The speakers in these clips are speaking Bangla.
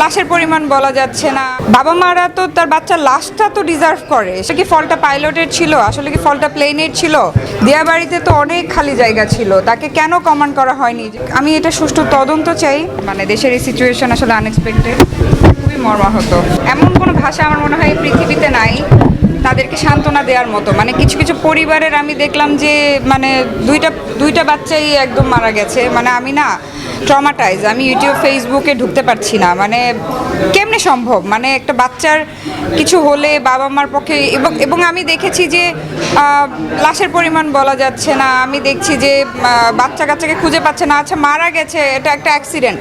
লাশের পরিমাণ বলা যাচ্ছে না। বাবা মারা তো তার বাচ্চার লাশটা তো ডিজার্ভ করে। সে কি ফলটা পাইলটের ছিল? আসলে কি ফলটা প্লেনের ছিল? দেয়া বাড়িতে তো অনেক খালি জায়গা ছিল। তাকে কেন কমান্ড করা হয়নি? আমি এটা সুষ্ঠু তদন্ত চাই। মানে দেশের এই সিচুয়েশন আসলে আনএক্সপেক্টেড খুবই মর্মাহত। এমন কোনো ভাষা আমার মনে হয় পৃথিবীতে নাই। তাদেরকে সান্ত্বনা দেওয়ার মতো। মানে কিছু কিছু পরিবারের আমি দেখলাম যে মানে দুইটা দুইটা বাচ্চাই একদম মারা গেছে। মানে আমি না ট্রমাটাইজ আমি ইউটিউব ফেসবুকে ঢুকতে পারছি না। মানে কেমনে সম্ভব? মানে একটা বাচ্চার কিছু হলে বাবা মার পক্ষে এবং এবং আমি দেখেছি যে লাশের পরিমাণ বলা যাচ্ছে না। আমি দেখছি যে বাচ্চা কাচ্চাকে খুঁজে পাচ্ছে না। আচ্ছা মারা গেছে, এটা একটা অ্যাক্সিডেন্ট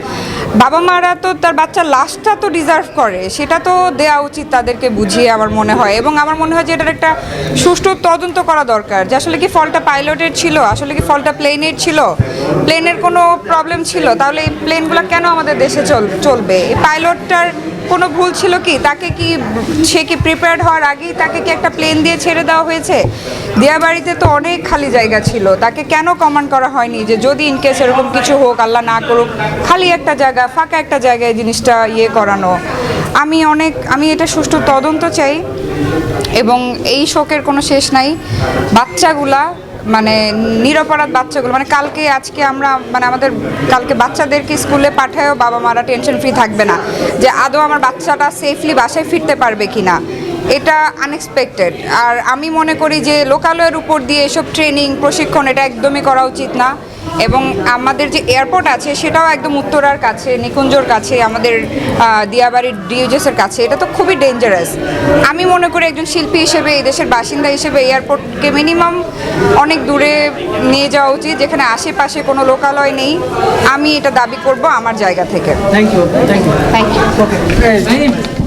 বাবা মারা তো তার বাচ্চার লাশটা তো ডিজার্ভ করে, সেটা তো দেওয়া উচিত তাদেরকে বুঝিয়ে আমার মনে হয়। এবং আমার মনে হয় যে এটার একটা সুষ্ঠু তদন্ত করা দরকার। যে আসলে কি ফলটা পাইলটের ছিল, আসলে কি ফলটা প্লেনের ছিল? প্লেনের কোনো প্রবলেম ছিল? তাহলে এই প্লেনগুলো কেন আমাদের দেশে চল, চলবে? এই পাইলটটার কোনো ভুল ছিল কি? তাকে কি, সে কি প্রিপেয়ার্ড হওয়ার আগেই তাকে কি একটা প্লেন দিয়ে ছেড়ে দেওয়া হয়েছে? দেয়া বাড়িতে তো অনেক খালি জায়গা ছিল। তাকে কেন কমান্ড করা হয়নি যে যদি ইনকেস এরকম কিছু হোক, আল্লাহ না করুক, খালি একটা জায়গা, ফাঁকা একটা জায়গায় জিনিসটা ইয়ে করানো। আমি অনেক, আমি এটা সুষ্ঠু তদন্ত চাই এবং এই শোকের কোনো শেষ নাই। বাচ্চাগুলা মানে নিরপরাধ বাচ্চাগুলো মানে কালকে, আজকে আমরা মানে আমাদের, কালকে বাচ্চাদেরকে স্কুলে পাঠায়ও বাবা মারা টেনশন ফ্রি থাকবে না যে আদৌ আমার বাচ্চাটা সেফলি বাসায় ফিরতে পারবে কি না এটা আনএক্সপেক্টেড আর আমি মনে করি যে লোকালয়ের উপর দিয়ে এসব ট্রেনিং প্রশিক্ষণ, এটা একদমই করা উচিত না। এবং আমাদের যে এয়ারপোর্ট আছে সেটাও একদম উত্তরার কাছে নিকুঞ্জর কাছে আমাদের দিয়াবাড়ির ডিউজেসের কাছে। এটা তো খুবই ডেঞ্জারাস আমি মনে করি একজন শিল্পী হিসেবে এই দেশের বাসিন্দা হিসেবে এয়ারপোর্টকে মিনিমাম অনেক দূরে নিয়ে যাওয়া উচিত যেখানে আশেপাশে কোনো লোকালয় নেই। আমি এটা দাবি করব আমার জায়গা থেকে। Thank you thank you thank you